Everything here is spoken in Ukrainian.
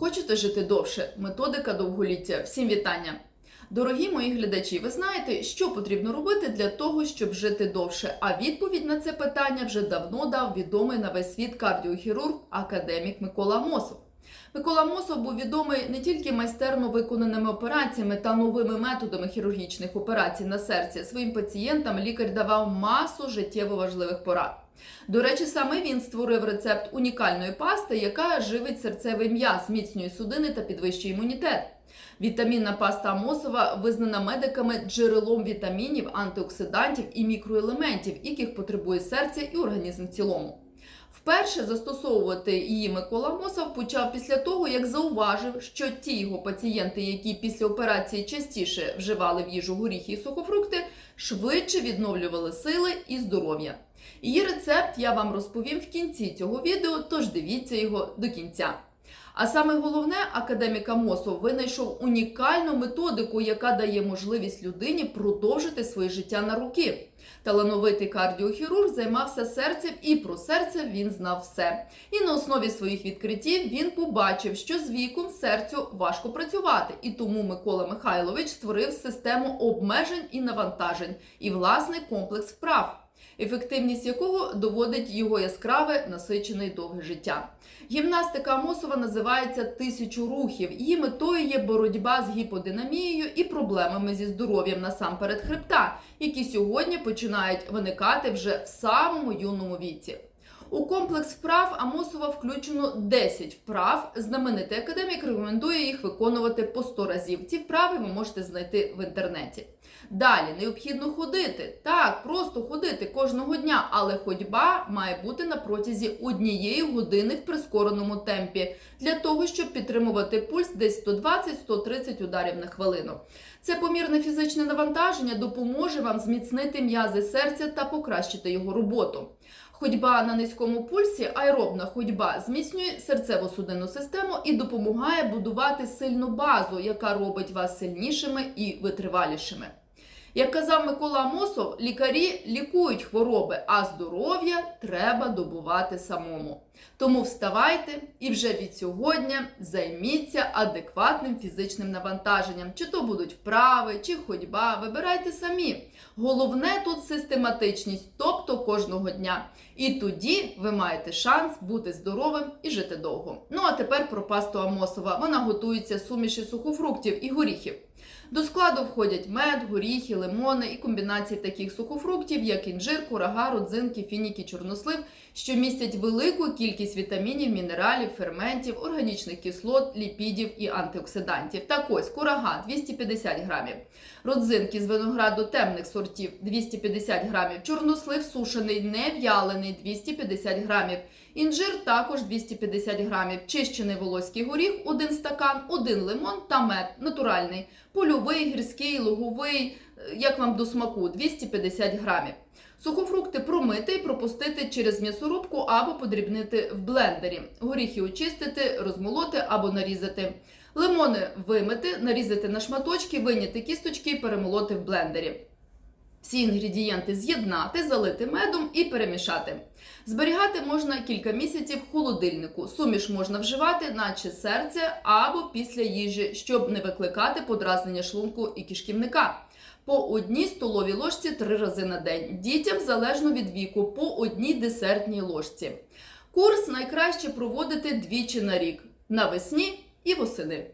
Хочете жити довше? Методика довголіття. Всім вітання! Дорогі мої глядачі, ви знаєте, що потрібно робити для того, щоб жити довше? А відповідь на це питання вже давно дав відомий на весь світ кардіохірург, академік Микола Мосов. Микола Мосов був відомий не тільки майстерно виконаними операціями та новими методами хірургічних операцій на серці. Своїм пацієнтам лікар давав масу життєво важливих порад. До речі, саме він створив рецепт унікальної пасти, яка живить серцевий м'яз, зміцнює судини та підвищує імунітет. Вітамінна паста Амосова визнана медиками джерелом вітамінів, антиоксидантів і мікроелементів, яких потребує серце і організм в цілому. Вперше застосовувати її Микола Мосов почав після того, як зауважив, що ті його пацієнти, які після операції частіше вживали в їжу горіхи і сухофрукти, швидше відновлювали сили і здоров'я. Її рецепт я вам розповім в кінці цього відео, тож дивіться його до кінця. А саме головне, академік Амосов винайшов унікальну методику, яка дає можливість людині продовжити своє життя на роки. Талановитий кардіохірург займався серцем, і про серце він знав все. І на основі своїх відкриттів він побачив, що з віком серцю важко працювати, і тому Микола Михайлович створив систему обмежень і навантажень. І власний комплекс вправ ефективність якого доводить його яскраве, насичене і довге життя. Гімнастика Амосова називається тисячу рухів. Її метою є боротьба з гіподинамією і проблемами зі здоров'ям насамперед хребта, які сьогодні починають виникати вже в самому юному віці. У комплекс вправ Амосова включено 10 вправ. Знаменитий академік рекомендує їх виконувати по 100 разів. Ці вправи ви можете знайти в інтернеті. Далі необхідно ходити. Так, просто ходити кожного дня, але ходьба має бути на протязі однієї години в прискореному темпі для того, щоб підтримувати пульс десь 120-130 ударів на хвилину. Це помірне фізичне навантаження допоможе вам зміцнити м'язи серця та покращити його роботу. Ходьба на низькому пульсі, аеробна ходьба зміцнює серцево-судинну систему і допомагає будувати сильну базу, яка робить вас сильнішими і витривалішими. Як казав Микола Амосов, лікарі лікують хвороби, а здоров'я треба добувати самому. Тому вставайте і вже від сьогодні займіться адекватним фізичним навантаженням. Чи то будуть вправи, чи ходьба. Вибирайте самі. Головне тут систематичність, тобто кожного дня. І тоді ви маєте шанс бути здоровим і жити довго. Ну а тепер про пасту Амосова. Вона готується з суміші сухофруктів і горіхів. До складу входять мед, горіхи, лимони і комбінації таких сухофруктів, як інжир, курага, родзинки, фініки, чорнослив, що містять велику кількість вітамінів, мінералів, ферментів, органічних кислот, ліпідів і антиоксидантів. Так ось курага 250 грамів, родзинки з винограду темних сортів 250 грамів, чорнослив сушений, не в'ялений 250 грамів. Інжир також 250 грамів, чищений волоський горіх, 1 стакан, 1 лимон та мед натуральний, польовий, гірський, луговий, е, як вам до смаку, 250 грамів. Сухофрукти промити і пропустити через м'ясорубку або подрібнити в блендері. Горіхи очистити, розмолоти або нарізати. Лимони вимити, нарізати на шматочки, виняти кісточки і перемолоти в блендері. Всі інгредієнти з'єднати, залити медом і перемішати. Зберігати можна кілька місяців в холодильнику. Суміш можна вживати, наче серце або після їжі, щоб не викликати подразнення шлунку і кишківника. По одній столовій ложці три рази на день. Дітям залежно від віку, по одній десертній ложці. Курс найкраще проводити двічі на рік навесні і восени.